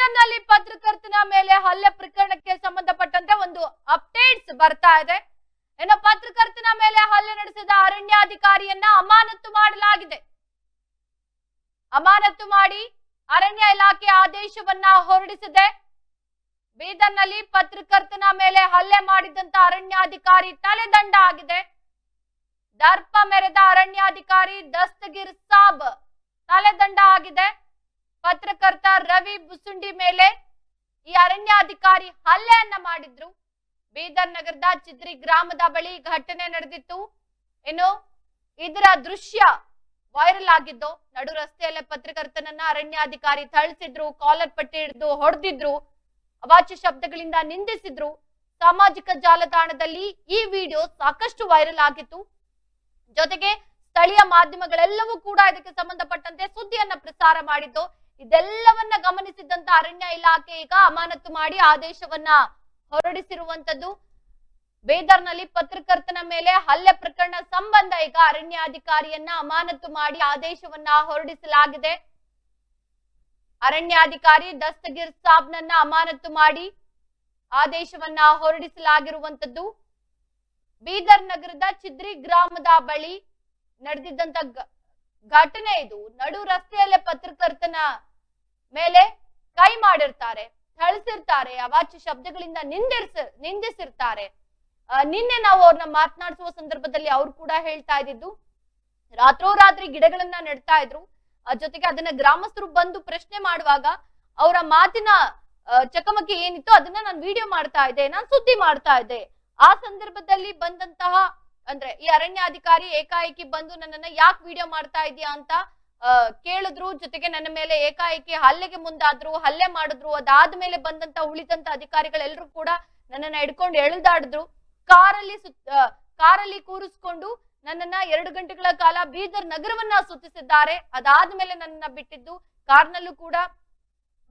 ನಲ್ಲಿ ಪತ್ರಕರ್ತನ ಮೇಲೆ ಹಲ್ಲೆ ಪ್ರಕರಣಕ್ಕೆ ಸಂಬಂಧಪಟ್ಟಂತೆ ಒಂದು ಅಪ್ಡೇಟ್ಸ್ ಬರ್ತಾ ಇದೆ. ಏನೋ ಪತ್ರಕರ್ತನ ಮೇಲೆ ಹಲ್ಲೆ ನಡೆಸಿದ ಅರಣ್ಯಾಧಿಕಾರಿಯನ್ನ ಅಮಾನತು ಮಾಡಲಾಗಿದೆ. ಅಮಾನತು ಮಾಡಿ ಅರಣ್ಯ ಇಲಾಖೆ ಆದೇಶವನ್ನ ಹೊರಡಿಸಿದೆ. ಬೀದರ್ನಲ್ಲಿ ಪತ್ರಕರ್ತನ ಮೇಲೆ ಹಲ್ಲೆ ಮಾಡಿದಂತ ಅರಣ್ಯಾಧಿಕಾರಿ ತಲೆದಂಡ ಆಗಿದೆ. ದರ್ಪ ಮೆರೆದ ಅರಣ್ಯಾಧಿಕಾರಿ ದಸ್ತಗಿರ್ ಸಾಬ್ ತಲೆದಂಡ ಆಗಿದೆ. ಪತ್ರಕರ್ತ ರವಿ ಬುಸುಂಡಿ ಮೇಲೆ ಈ ಅರಣ್ಯಾಧಿಕಾರಿ ಹಲ್ಲೆಯನ್ನ ಮಾಡಿದ್ರು. ಬೀದರ್ ನಗರದ ಚಿದ್ರಿ ಗ್ರಾಮದ ಬಳಿ ಘಟನೆ ನಡೆದಿತ್ತು. ಏನು ಇದರ ದೃಶ್ಯ ವೈರಲ್ ಆಗಿದ್ದು, ನಡು ರಸ್ತೆಯಲ್ಲೇ ಪತ್ರಕರ್ತನನ್ನ ಅರಣ್ಯಾಧಿಕಾರಿ ಥಳಿಸಿದ್ರು, ಕಾಲರ್ ಪಟ್ಟಿ ಹಿಡಿದು ಹೊಡೆದಿದ್ರು, ಅವಾಚ್ಯ ಶಬ್ದಗಳಿಂದ ನಿಂದಿಸಿದ್ರು. ಸಾಮಾಜಿಕ ಜಾಲತಾಣದಲ್ಲಿ ಈ ವಿಡಿಯೋ ಸಾಕಷ್ಟು ವೈರಲ್ ಆಗಿತ್ತು. ಜೊತೆಗೆ ಸ್ಥಳೀಯ ಮಾಧ್ಯಮಗಳೆಲ್ಲವೂ ಕೂಡ ಇದಕ್ಕೆ ಸಂಬಂಧಪಟ್ಟಂತೆ ಸುದ್ದಿಯನ್ನ ಪ್ರಸಾರ ಮಾಡಿದ್ದು ಇದೆಲ್ಲವನ್ನ ಗಮನಿಸಿದಂತ ಅರಣ್ಯ ಇಲಾಖೆ ಈಗ ಅಮಾನತು ಮಾಡಿ ಆದೇಶವನ್ನ ಹೊರಡಿಸಿರುವಂತದ್ದು. ಬೇದರ್ನಲ್ಲಿ ಪತ್ರಕರ್ತನ ಮೇಲೆ ಹಲ್ಲೆ ಪ್ರಕರಣ ಸಂಬಂಧ ಈಗ ಅರಣ್ಯಾಧಿಕಾರಿಯನ್ನ ಅಮಾನತು ಮಾಡಿ ಆದೇಶವನ್ನ ಹೊರಡಿಸಲಾಗಿದೆ. ಅರಣ್ಯಾಧಿಕಾರಿ ದಸ್ತಗಿರ್ ಸಾಬ್ನನ್ನ ಅಮಾನತು ಮಾಡಿ ಆದೇಶವನ್ನ ಹೊರಡಿಸಲಾಗಿರುವಂತದ್ದು. ಬೀದರ್ ನಗರದ ಚಿದ್ರಿ ಗ್ರಾಮದ ಬಳಿ ನಡೆದಿದ್ದಂತ ಘಟನೆ ಇದು. ನಡು ರಸ್ತೆಯಲ್ಲೇ ಪತ್ರಕರ್ತನ ಮೇಲೆ ಕೈ ಮಾಡಿರ್ತಾರೆ, ಥಳಿಸಿರ್ತಾರೆ, ಅವಾಚ್ಯ ಶಬ್ದಗಳಿಂದ ನಿಂದಿರ್ಸ, ನಿಂದಿಸಿರ್ತಾರೆ. ನಿನ್ನೆ ನಾವು ಅವ್ರನ್ನ ಮಾತನಾಡಿಸುವ ಸಂದರ್ಭದಲ್ಲಿ ಅವ್ರು ಕೂಡ ಹೇಳ್ತಾ ಇದ್ದಿದ್ದು, ರಾತ್ರೋರಾತ್ರಿ ಗಿಡಗಳನ್ನ ನೆಡ್ತಾ ಇದ್ರು. ಜೊತೆಗೆ ಅದನ್ನ ಗ್ರಾಮಸ್ಥರು ಬಂದು ಪ್ರಶ್ನೆ ಮಾಡುವಾಗ ಅವರ ಮಾತಿನ ಚಕಮಕಿ ಏನಿತ್ತು ಅದನ್ನ ನಾನು ವಿಡಿಯೋ ಮಾಡ್ತಾ ಇದ್ದೆ, ನಾನು ಸುದ್ದಿ ಮಾಡ್ತಾ ಇದ್ದೆ. ಆ ಸಂದರ್ಭದಲ್ಲಿ ಬಂದಂತಹ ಅಂದ್ರೆ ಈ ಅರಣ್ಯಾಧಿಕಾರಿ ಏಕಾಏಕಿ ಬಂದು ನನ್ನನ್ನ ಯಾಕೆ ವಿಡಿಯೋ ಮಾಡ್ತಾ ಇದೀಯಾ ಅಂತ ಕೇಳಿದ್ರು. ಜೊತೆಗೆ ನನ್ನ ಮೇಲೆ ಏಕಾಏಕಿ ಹಲ್ಲೆಗೆ ಮುಂದಾದ್ರು, ಹಲ್ಲೆ ಮಾಡಿದ್ರು. ಅದಾದ್ಮೇಲೆ ಬಂದಂತ ಉಳಿದಂತ ಅಧಿಕಾರಿಗಳೆಲ್ಲರೂ ಕೂಡ ನನ್ನನ್ನ ಹಿಡ್ಕೊಂಡು ಎಳೆದಾಡಿದ್ರು. ಕಾರಲ್ಲಿ ಸುತ್ತ ಕಾರಲ್ಲಿ ಕೂರಿಸ್ಕೊಂಡು ನನ್ನನ್ನ ಎರಡು ಗಂಟೆಗಳ ಕಾಲ ಬೀದರ್ ನಗರವನ್ನ ಸುತ್ತಿಸಿದ್ದಾರೆ ಅದಾದ್ಮೇಲೆ ನನ್ನನ್ನ ಬಿಟ್ಟಿದ್ದು ಕಾರ್ನಲ್ಲೂ ಕೂಡ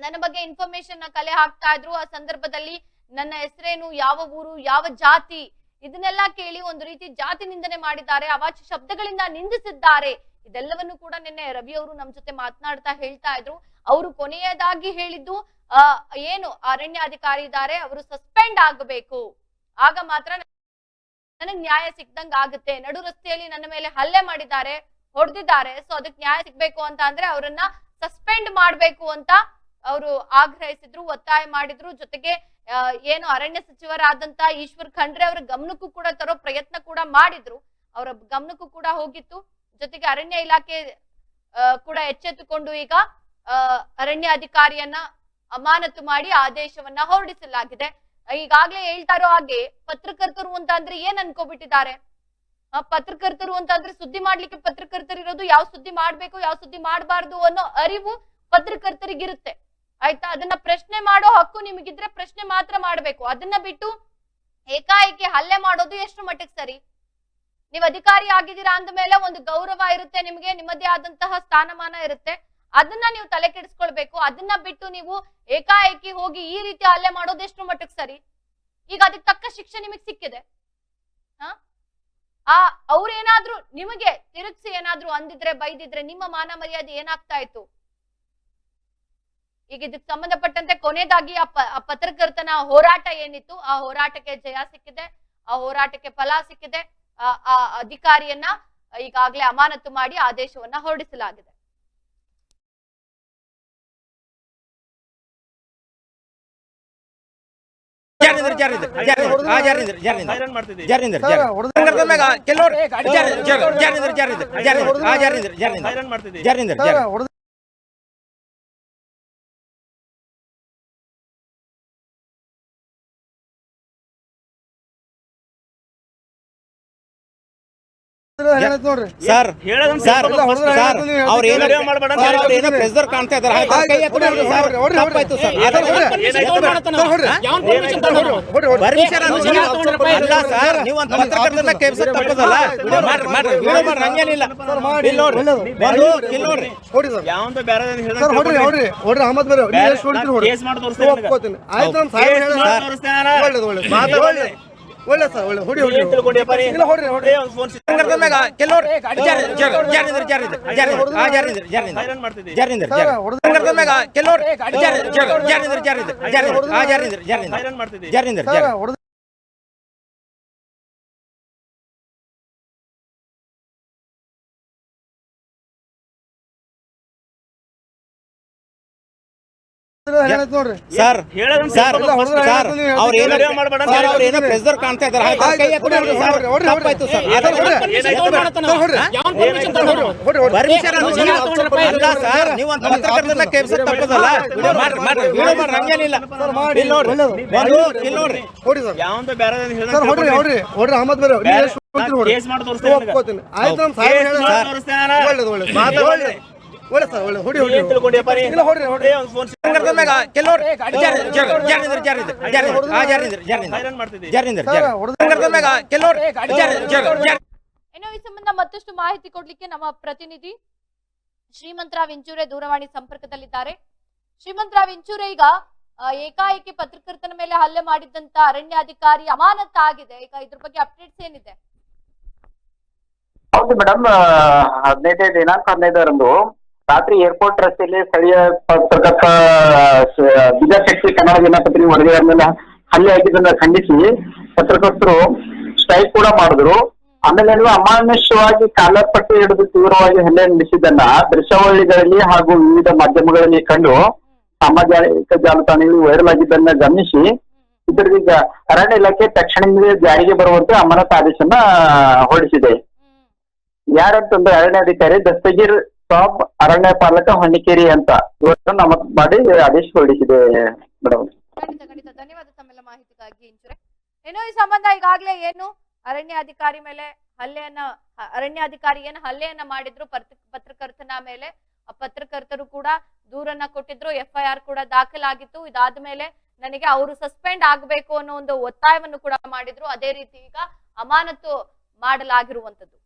ನನ್ನ ಬಗ್ಗೆ ಇನ್ಫಾರ್ಮೇಶನ್ ಕಲೆ ಹಾಕ್ತಾ ಇದ್ರು. ಆ ಸಂದರ್ಭದಲ್ಲಿ ನನ್ನ ಹೆಸರೇನು, ಯಾವ ಊರು, ಯಾವ ಜಾತಿ ಇದನ್ನೆಲ್ಲ ಕೇಳಿ ಒಂದು ರೀತಿ ಜಾತಿ ನಿಂದನೆ ಮಾಡಿದ್ದಾರೆ, ಅವಾಚ್ಯ ಶಬ್ದಗಳಿಂದ ನಿಂದಿಸಿದ್ದಾರೆ. ಇದೆಲ್ಲವನ್ನು ಕೂಡ ನಿನ್ನೆ ರವಿ ಅವರು ನಮ್ ಜೊತೆ ಮಾತನಾಡ್ತಾ ಹೇಳ್ತಾ ಇದ್ರು. ಅವರು ಕೊನೆಯದಾಗಿ ಹೇಳಿದ್ದು, ಆ, ಏನು ಅರಣ್ಯಾಧಿಕಾರಿ ಇದ್ದಾರೆ, ಅವರು ಸಸ್ಪೆಂಡ್ ಆಗಬೇಕು. ಆಗ ಮಾತ್ರ ನನಗ್ ನ್ಯಾಯ ಸಿಕ್ದಂಗ್ ಆಗುತ್ತೆ. ನಡು ರಸ್ತೆಯಲ್ಲಿ ನನ್ನ ಮೇಲೆ ಹಲ್ಲೆ ಮಾಡಿದ್ದಾರೆ, ಹೊಡೆದಿದ್ದಾರೆ. ಸೊ ಅದಕ್ಕೆ ನ್ಯಾಯ ಸಿಗ್ಬೇಕು ಅಂತ ಅಂದ್ರೆ ಅವರನ್ನ ಸಸ್ಪೆಂಡ್ ಮಾಡ್ಬೇಕು ಅಂತ ಅವರು ಆಗ್ರಹಿಸಿದ್ರು, ಒತ್ತಾಯ ಮಾಡಿದ್ರು. ಜೊತೆಗೆ ಏನು ಅರಣ್ಯ ಸಚಿವರಾದಂತ ಈಶ್ವರ್ ಖಂಡ್ರೆ ಅವರ ಗಮನಕ್ಕೂ ಕೂಡ ತರೋ ಪ್ರಯತ್ನ ಕೂಡ ಮಾಡಿದ್ರು. ಅವರ ಗಮನಕ್ಕೂ ಕೂಡ ಹೋಗಿತ್ತು. ಜೊತೆಗೆ ಅರಣ್ಯ ಇಲಾಖೆ ಕೂಡ ಎಚ್ಚೆತ್ತುಕೊಂಡು ಈಗ ಅರಣ್ಯ ಅಧಿಕಾರಿಯನ್ನ ಅಮಾನತು ಮಾಡಿ ಆದೇಶವನ್ನ ಹೊರಡಿಸಲಾಗಿದೆ. ಈಗಾಗ್ಲೇ ಹೇಳ್ತಾ ಇರೋ ಹಾಗೆ ಪತ್ರಕರ್ತರು ಅಂತ ಅಂದ್ರೆ ಏನ್ ಅನ್ಕೋಬಿಟ್ಟಿದ್ದಾರೆ? ಪತ್ರಕರ್ತರು ಅಂತ ಅಂದ್ರೆ ಸುದ್ದಿ ಮಾಡ್ಲಿಕ್ಕೆ ಪತ್ರಕರ್ತರಿರೋದು ಯಾವ ಸುದ್ದಿ ಮಾಡ್ಬೇಕು, ಯಾವ ಸುದ್ದಿ ಮಾಡಬಾರ್ದು ಅನ್ನೋ ಅರಿವು ಪತ್ರಕರ್ತರಿಗಿರುತ್ತೆ. ಆಯ್ತಾ? ಅದನ್ನ ಪ್ರಶ್ನೆ ಮಾಡೋ ಹಕ್ಕು ನಿಮಗಿದ್ರೆ ಪ್ರಶ್ನೆ ಮಾತ್ರ ಮಾಡ್ಬೇಕು. ಅದನ್ನ ಬಿಟ್ಟು ಏಕಾಏಕಿ ಹಲ್ಲೆ ಮಾಡೋದು ಎಷ್ಟು ಮಟ್ಟಿಗೆ ಸರಿ? ನೀವು ಅಧಿಕಾರಿ ಆಗಿದ್ದೀರಾ ಅಂದ್ಮೇಲೆ ಒಂದು ಗೌರವ ಇರುತ್ತೆ ನಿಮಗೆ, ನಿಮ್ಮದೇ ಆದಂತಹ ಸ್ಥಾನಮಾನ ಇರುತ್ತೆ. ಅದನ್ನ ನೀವು ತಲೆ ಕೆಡಿಸ್ಕೊಳ್ಬೇಕು. ಅದನ್ನ ಬಿಟ್ಟು ನೀವು ಏಕಾಏಕಿ ಹೋಗಿ ಈ ರೀತಿ ಹಲ್ಲೆ ಮಾಡೋದು ಎಷ್ಟು ಮಟ್ಟಕ್ಕೆ ಸರಿ? ಈಗ ಅದಕ್ಕೆ ತಕ್ಕ ಶಿಕ್ಷೆ ನಿಮಗೆ ಸಿಕ್ಕಿದೆ. ಹಾ? ಆ, ಅವ್ರೇನಾದ್ರೂ ನಿಮಗೆ ತಿರುಗಿಸಿ ಏನಾದ್ರೂ ಅಂದಿದ್ರೆ, ಬೈದಿದ್ರೆ ನಿಮ್ಮ ಮಾನ ಮರ್ಯಾದೆ ಏನಾಗ್ತಾ ಇತ್ತು? ಈಗ ಇದಕ್ಕೆ ಸಂಬಂಧಪಟ್ಟಂತೆ ಕೊನೆಯದಾಗಿ ಆ ಆ ಪತ್ರಕರ್ತನ ಹೋರಾಟ ಏನಿತ್ತು ಆ ಹೋರಾಟಕ್ಕೆ ಜಯ ಸಿಕ್ಕಿದೆ ಆ ಹೋರಾಟಕ್ಕೆ ಫಲ ಸಿಕ್ಕಿದೆ ಆ ಆ ಅಧಿಕಾರಿಯನ್ನ ಈಗಾಗಲೇ ಅಮಾನತು ಮಾಡಿ ಆದೇಶವನ್ನ ಹೊರಡಿಸಲಾಗಿದೆ. ನೋಡ್ರಿ. ಸರ್ ಸರ್ ಸರ್ ಏನೋ ಮಾಡ್ಬೇಡ ಅಂತ ಸರ್, ಅವ್ರು ಹೇಳ್ತೀನಿ. ಏನೋ ಪ್ರೆಸರ್ ಕಾಣ್ತಾ ಇದಾರೆ. ಕೈ ಎತ್ತಿ ಸರ್. ತಪ್ಪಾಯ್ತು. ಪರ್ಮಿಷನ್ ಅಲ್ಲ ನೀವು ಒಂದು ತಪ್ಪದಲ್ಲ ಮಾಡ್ರಿ ಮಾಡ್ರಿ. ವಿಡಿಯೋ ಮಾಡ್ರಿ ಹಂಗೇನಿಲ್ಲ. ಇಲ್ಲಿ ನೋಡ್ರಿ ಒಳ್ಳೇದು. ಒಂದು ಇಲ್ಲಿ ನೋಡ್ರಿ. ಯಾವಂತ ಬೇರೆ ಸರ್ ಹೊಡ್ರಿ ಹೊಡ್ರಿ ಹೊಡ್ರಿ ಅಹಮದ್ ಬೇರೆ ಕೇಸ್ ಮಾಡಿ ತೋರಿಸ್ತೇನೆ ಆಯ್ತು ಸಾಹೇಬ್ ಹೇಳ. ಒಳ್ಳೇದು ಒಳ್ಳೇದು. ಮಾತಾಡು ಒಳ್ಳೆ ಸರ್ ಒಳ್ಳೆ ಹೊಡಿ ಹೊಡಿ? ಇಲ್ಲ ಹೊಡ್ರಿ ಹೊಡ್ರಿ ಮ್ಯಾಗ ಕೆಲವ್ರು ಮ್ಯಾಗ ಕೆಲವ್ರು ಜಾರಿ- ಜಾರಿ- ಜಾರಿನಿದ್ರ, ಜಾರಿನಿದ್ರ, ಜಾರಿನಿದ್ರ. ಆ, ಜಾರಿನಿದ್ರ, ಜಾರಿನಿದ್ರ. ನೋಡ್ರಿ. ಸರ್ ಸರ್ ಅವ್ರು ಏನೋ ಹೇಳ್ತೀರಿ? ಮಾಡ್ಬೇಡ ಸರ್ ಅವ್ರು ಏನೋ ಪ್ರೆಸರ್ ಕಾಣ್ತಾ ಹಾಗೆ ಕೈ ಎತ್ತಿ ಸರ್, ತಪ್ಪಾಯ್ತು ಸರ್. ಅಲ್ಲ ಸರ್ ನೀವು ಪತ್ರಕರ್ತನ ತಪ್ಪದಲ್ಲ? ಮಾಡ್ರಿ ಮಾಡ್ರಿ. ವಿಡಿಯೋ ಮಾಡ್ರಿ ಹಂಗೇನಿಲ್ಲ. ಇಲ್ಲಿ ನೋಡ್ರಿ ಒಳ್ಳೇದು. ಒಂದು ಇಲ್ಲಿ ನೋಡ್ರಿ ಹೊಡಿ ಸರ್. ಯಾವಂತ ಬೇರೆ ಸರ್ ಹೊಡ್ರಿ ಹೊಡ್ರಿ ಹೊಡ್ರಿ. ಅಹಮದ್ ಬೇರೆ ಕೇಸ್ ಮಾಡಿ ತೋರಿಸ್ತೇನೆ ಆಯ್ತು ನಮ್ಮ ಸಾಹೇಬ್. ಒಳ್ಳೇದು ಒಳ್ಳೇದು. ಮಾತಾಡ್ರಿ. ಒಳ್ಳೆ ಸರ್ ಒಳ್ಳೆ ಹೊಡಿ ಹೊಡಿ? ಇಲ್ಲ ಮ್ಯಾಗ ಕೆಲವ್ರು. ಆ, ಮ್ಯಾಗ ಕೆಲವ್ರು ಇನ್ನು ಈ ಸಂಬಂಧ ಮತ್ತಷ್ಟು ಮಾಹಿತಿ ಕೊಡ್ಲಿಕ್ಕೆ ನಮ್ಮ ಪ್ರತಿನಿಧಿ ಶ್ರೀಮಂತರಾವ್ ಇಂಚೂರೆ ದೂರವಾಣಿ ಸಂಪರ್ಕದಲ್ಲಿದ್ದಾರೆ. ಶ್ರೀಮಂತರಾವ್ ಇಂಚೂರೆ ಈಗ ಏಕಾಏಕಿ ಪತ್ರಕರ್ತನ ಮೇಲೆ ಹಲ್ಲೆ ಮಾಡಿದ್ದಂತ ಅರಣ್ಯಾಧಿಕಾರಿ ಅಮಾನತ್ ಆಗಿದೆ. ಈಗ ಇದ್ರ ಬಗ್ಗೆ ಅಪ್ಡೇಟ್ಸ್ ಏನಿದೆ? ಹೌದು ಮೇಡಮ್ ಹದಿನೈದನೇ ದಿನಾಂಕ ಹದಿನೈದರಂದು ರಾತ್ರಿ ಏರ್ಪೋರ್ಟ್ ರಸ್ತೆಯಲ್ಲಿ ಸ್ಥಳೀಯ ಪತ್ರಕರ್ತ ಬಿಜಾಶಕ್ತಿ ಕನ್ನಡ ದಿನಪತ್ರಿ ವರದಿಗಾರ ಮೇಲೆ ಹಲ್ಲೆ ಆಗಿದ್ದನ್ನ ಖಂಡಿಸಿ ಪತ್ರಕರ್ತರು ಸ್ಟ್ರೈಕ್ ಕೂಡ ಮಾಡಿದ್ರು. ಆಮೇಲೆ ಅಮಾನುಷ್ಯವಾಗಿ ಕಾಲರ್ ಪಟ್ಟಿ ಹಿಡಿದು ತೀವ್ರವಾಗಿ ಹಲ್ಲೆ ನಡೆಸಿದ್ದನ್ನ ದೃಶ್ಯಾವಳಿಗಳಲ್ಲಿ ಹಾಗೂ ವಿವಿಧ ಮಾಧ್ಯಮಗಳಲ್ಲಿ ಕಂಡು ಸಾಮಾಜಿಕ ಜಾಲತಾಣಗಳು ವೈರಲ್ ಆಗಿದ್ದನ್ನ ಗಮನಿಸಿ ಇದರೀಗ ಅರಣ್ಯ ಇಲಾಖೆ ತಕ್ಷಣದಿಂದ ಜಾರಿಗೆ ಬರುವಂತೆ ಅಮಾನತ್ ಆದೇಶನ ಹೊರಡಿಸಿದೆ. ಯಾರಂತಂದ್ರೆ ಅರಣ್ಯಾಧಿಕಾರಿ ದಸ್ತಗೀರ್ ಸಾಬ್ ಅರಣ್ಯ ಪಾಲಕ ಹೊನ್ನಿಕೇರಿ ಅಂತ. ಇವತ್ತು ನಮ್ಮ ಮಾಡಿ ಆದೇಶ ಹೊರಡಿಸಿದೆ ಮೇಡಮ್ ಖಂಡಿತ ಖಂಡಿತ. ಧನ್ಯವಾದ ತಮ್ಮೆಲ್ಲ ಮಾಹಿತಿಗಾಗಿ, ಇಂಚುರೆ. ಏನೋ ಈ ಸಂಬಂಧ ಈಗಾಗಲೇ ಏನು? ಅರಣ್ಯ ಅಧಿಕಾರಿ ಮೇಲೆ ಹಲ್ಲೆಯನ್ನ ಅರಣ್ಯ ಅರಣ್ಯಾಧಿಕಾರಿ ಏನು ಹಲ್ಲೆಯನ್ನ ಮಾಡಿದ್ರು. ಪತ್ರ ಪತ್ರಕರ್ತನ ಮೇಲೆ, ಆ ಪತ್ರಕರ್ತರು ಕೂಡ ದೂರನ್ನ ಕೊಟ್ಟಿದ್ರು. ಎಫ್ ಐ ಆರ್ ಕೂಡ ದಾಖಲಾಗಿತ್ತು. ಇದಾದ ಮೇಲೆ ನನಗೆ ಅವರು ಸಸ್ಪೆಂಡ್ ಆಗಬೇಕು ಅನ್ನೋ ಒಂದು ಒತ್ತಾಯವನ್ನು ಕೂಡ ಮಾಡಿದ್ರು. ಅದೇ ರೀತಿ ಈಗ ಅಮಾನತು ಮಾಡಲಾಗಿರುವಂತದ್ದು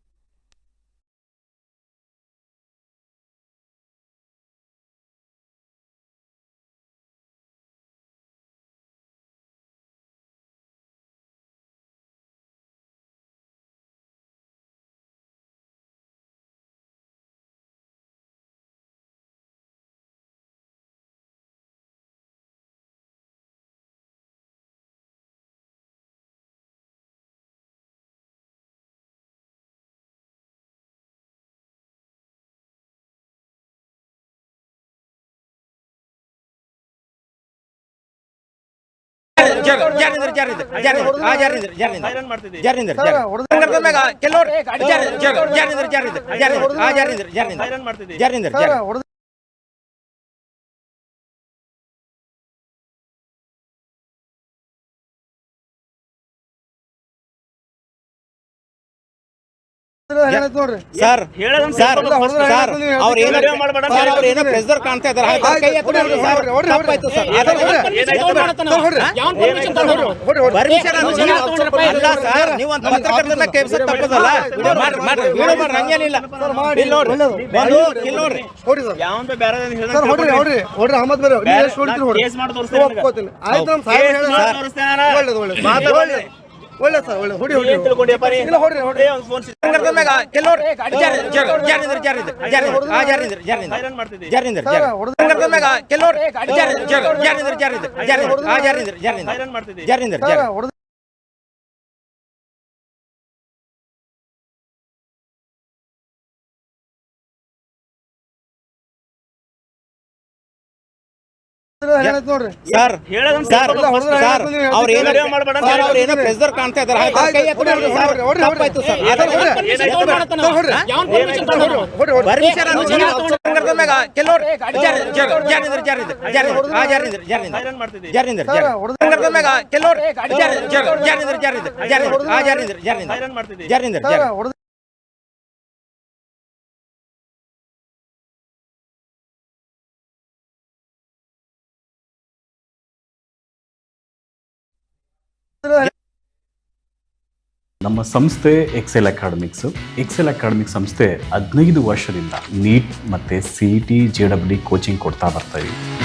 ಕೆಲವ್ರು ಸರ್ ಸರ್ ಅವ್ರು ಏನೋ ಮಾಡ್ಬೇಡ ಅಂತ ಸರ್ ಅವ್ರು ಏನೋ ಪ್ರೆಸರ್ ಕಾಣ್ತಾ ಕೈ ಎತ್ತಿ ಸರ್, ತಪ್ಪಾಯ್ತು ಅಲ್ಲ ನೀವು ಒಂದು ಪತ್ರಕರ್ತನ ತಪ್ಪದಲ್ಲ ಮಾಡ್ರಿ ಮಾಡ್ರಿ ವಿಡಿಯೋ ಮಾಡ್ರಿ ಹಂಗೇನಿಲ್ಲ. ಇಲ್ಲಿ ನೋಡ್ರಿ ಒಳ್ಳೇದು. ಒಂದು ಇಲ್ಲಿ ನೋಡ್ರಿ ಸರ್ ಯಾವಂತ ಬೇರೆ ಸರ್ ಹೊಡ್ರಿ ಹೊಡ್ರಿ ಹೊಡ್ರಿ ಅಹಮದ್ ಬೇರೆ ನೀವು ಎಷ್ಟು ಹೊಡಿತೀರಿ ಹೊಡ್ರಿ. ಕೇಸ್ ಮಾಡಿ ತೋರಿಸ್ತೇನೆ ಆಯ್ತು ನಮ್ಮ ಸಾಹೇಬ್ ಕೇಸ್ ಸರ್. ತೋರಿಸ್ತೇನೆ ನಾನು. ಒಳ್ಳೇದು ಒಳ್ಳೇದು ಮಾತಾಡ್ರಿ. ಒಳ್ಳೆ ಸರ್ ಒಳ್ಳೆ ಹೊಡಿ ಹೊಡಿ? ಇಲ್ಲ ಹೊಡ್ರಿ ಹೊಡ್ರಿ ಏ, ಒಂದ್ phone ಸಿಕ್ತು. ಸಂಘಟನೆ ಮ್ಯಾಗ ಕೆಲವ್ರು ಜಾರಿ- ಜಾರಿ- ಜಾರಿನಿದ್ರ, ಜಾರಿನಿದ್ರ, ಜಾರಿನಿದ್ರ. ಆ, ಜಾರಿನಿದ್ರ, ಜಾರಿನಿದ್ರ. ಹೈರಾಣ್ ಮಾಡ್ತಿದ್ದಿ. ಜಾರಿನಿದ್ರ, ಸರ್, ಜಾರಿ. ಹೊಡ್ದು- ಸಂಘಟನೆ ಮ್ಯಾಗ ಕೆಲವ್ರು ಜಾರಿ- ಜಾರಿ- ಜಾರಿನಿದ್ರ, ಜಾರಿನಿದ್ರ, ಜಾರಿನಿದ್ರ. ಆ, ಜಾರಿನಿದ್ರ, ಜಾರಿನಿದ್ರ. ಹೈರಾಣ್ ಏನಾಯ್ತು ನೋಡ್ರಿ ಸರ್ ಸರ್ ಸರ್ ಅವ್ರು ಏನೋ ಸರ್ ಅವ್ರು ಏನೋ. ಪ್ರೆಸರ್ ಕಾಣ್ತಾ ಹಾಗೆ ಕೈ ಎತ್ತಿ ಸರ್, ತಪ್ಪಾಯ್ತು ಸರ್? ಅದನ್ನ ಹೊಡ್ರಿ. ಏನಾಯ್ತು? ಸರ್, ನಮ್ಮ ಸಂಸ್ಥೆ ಎಕ್ಸೆಲ್ ಅಕಾಡೆಮಿಕ್ಸ್ ಎಕ್ಸೆಲ್ ಅಕಾಡೆಮಿಕ್ ಸಂಸ್ಥೆ ಹದಿನೈದು ವರ್ಷದಿಂದ ನೀಟ್ ಮತ್ತು C E T J W coaching ಕೊಡ್ತಾ ಬರ್ತಾ ಇದ್ದೀವಿ